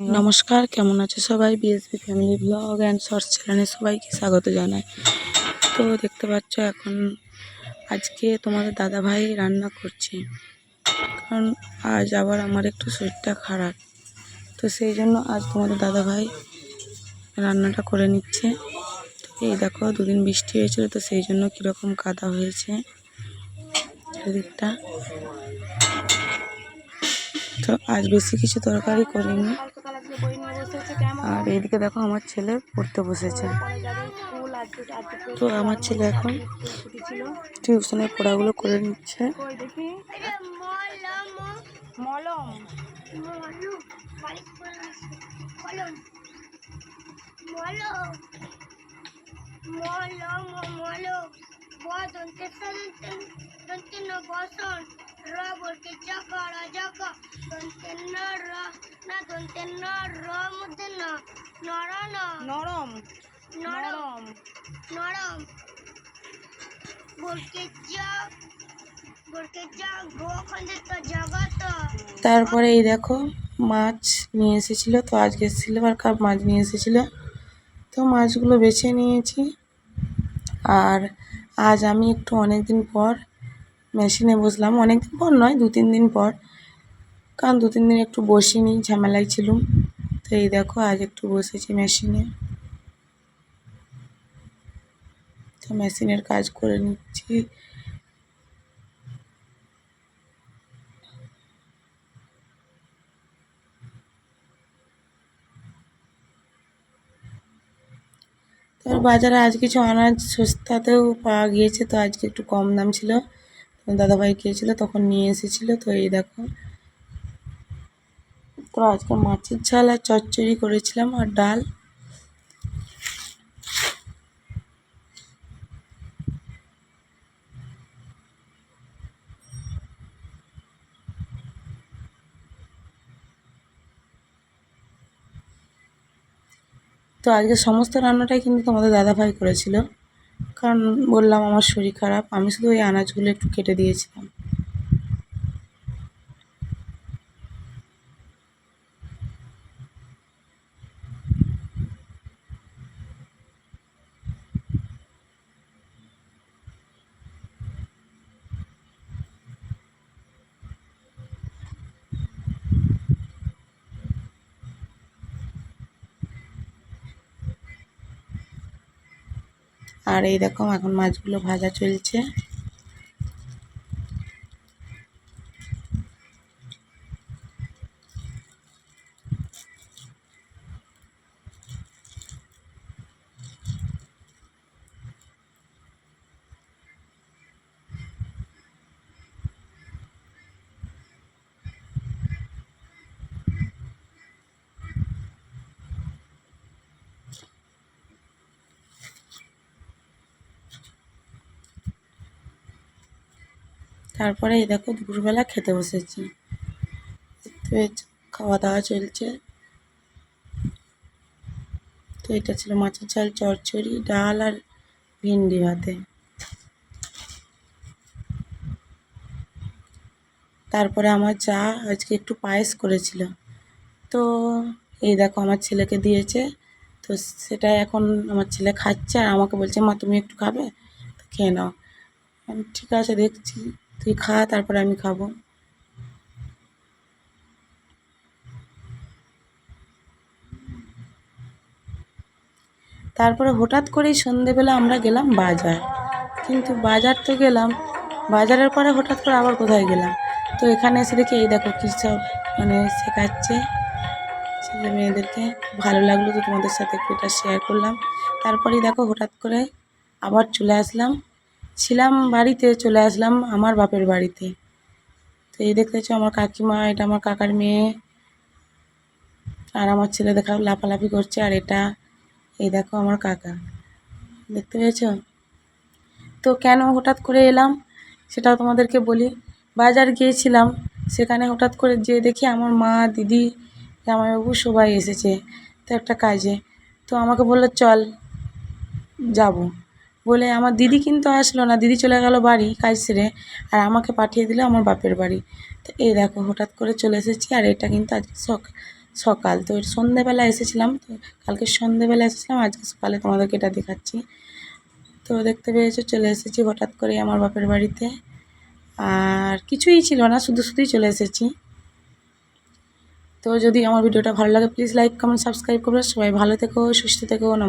নমস্কার, কেমন আছে সবাই? BSB family blog and shorts চ্যানেলে সবাইকে স্বাগত জানাই। তো দেখতে পাচ্ছ এখন আজকে তোমাদের দাদা ভাই রান্না করছে। কারণ আজ আবার আমার একটু শরীরটা খারাপ। তো সেই জন্য আজ তোমাদের দাদা ভাই রান্নাটা করে নিচ্ছে। এই দেখো, দুদিন বৃষ্টি হয়েছিল, তো সেই জন্য কীরকম কাদা হয়েছে এদিকটা তো আজ বেশি কিছু তরকারি করিনি। আর এইদিকে দেখো আমার ছেলে পড়তে বসেছে তো আমার ছেলে এখন টিউশনের পড়াগুলো করে নিচ্ছে মলম র বলতে জাগা রা জাগা দন্তে ন র না দন্তে ন র মধ্যে ন নর না নরম। নরম। নরম। বলতে যা বলতে যা গো খন্দে তো জগত। তারপরে এই দেখো মাছ নিয়ে এসেছিল তো আজকে সিলভার কাপ মাছ নিয়ে এসেছিল। তো মাছগুলো বেছে নিয়েছি। আর আজ আমি একটু অনেক দিন পর মেশিনে বসলাম অনেক দিন পর নয় দু তিন দিন পর। কারণ দু তিন দিন একটু বসিনি, ঝামেলায় ছিলুম। তো এই দেখো, আজ একটু বসেছি মেশিনে। তো মেশিনের কাজ করে নিচ্ছি। তার বাজারে আজ কিছু আনাজ সস্তাতেও পাওয়া গিয়েছে, তো আজকে একটু কম দাম ছিল। তো দাদাভাই গিয়েছিল, তখন নিয়ে এসেছিল। তো এই দেখো। তো আজকে মাছের ঝাল আর চচ্চড়ি করেছিলাম আর ডাল। তো আজকে সমস্ত রান্নাটাই কিন্তু তোমাদের দাদাভাই করেছিল। কারণ বললাম আমার শরীর খারাপ আমি শুধু ওই আনাজগুলো একটু কেটে দিয়েছিলাম। আর এই দেখো এখন মাছগুলো ভাজা চলছে। তারপরে এই দেখো দুপুরবেলা খেতে বসেছি। খাওয়া দাওয়া চলছে। তো এটা ছিল মাছের ঝাল, চচ্চড়ি, ডাল আর ভিন্ডি ভাতে। তারপরে আমার চা আজকে একটু পায়েস করেছিল। তো এই দেখো আমার ছেলেকে দিয়েছে। তো সেটা এখন আমার ছেলে খাচ্ছে আর আমাকে বলছে, মা, তুমি একটু খাবে? খেয়ে নাও। ঠিক আছে, দেখছি। তুই খা, তারপরে আমি খাব। তারপরে হঠাৎ করেই সন্ধেবেলা আমরা গেলাম বাজার। কিন্তু বাজার তো গেলাম, বাজারের পরে হঠাৎ করে আবার কোথায় গেলাম? তো এখানে এসে দেখি, এই দেখো কী সব মানে শেখাচ্ছে ছেলে মেয়েদেরকে। ভালো লাগল তো তোমাদের সাথে একটু এটা শেয়ার করলাম। তারপরেই দেখো হঠাৎ করে আবার চলে আসলাম। ছিলাম বাড়িতে, চলে আসলাম আমার বাপের বাড়িতে। তো এই দেখতেছো আমার কাকিমা, এটা আমার কাকার মেয়ে আর আমার ছেলে দেখা লাফালাফি করছে আর এটা, এই দেখো আমার কাকা। দেখতে পেয়েছ? তো কেন হঠাৎ করে এলাম সেটাও তোমাদেরকে বলি। বাজার গিয়েছিলাম, সেখানে হঠাৎ করে যেয়ে দেখি আমার মা, দিদি, জামাইবাবু সবাই এসেছে। তো একটা কাজে, তো আমাকে বলল, চল, যাব। বলে, আমার দিদি কিন্তু আসলো না, দিদি চলে গেল বাড়ি কাজ সেরে আর আমাকে পাঠিয়ে দিল আমার বাপের বাড়ি। তো এই দেখো, হঠাৎ করে চলে এসেছি, আর এটা কিন্তু আজকে সক, সকাল। তো সন্ধেবেলা এসেছিলাম, তো কালকে সন্ধেবেলা এসেছিলাম, আজকে সকালে তোমাদেরকে এটা দেখাচ্ছি। তো দেখতে পেয়েছ, চলে এসেছি হঠাৎ করে আমার বাপের বাড়িতে। আর কিছুই ছিল না, শুধু শুধুই চলে এসেছি। তো যদি আমার ভিডিওটা ভালো লাগে প্লিজ লাইক কমেন্ট সাবস্ক্রাইব করবে। সবাই ভালো থেকো, সুস্থ থেকো, নমস্কার।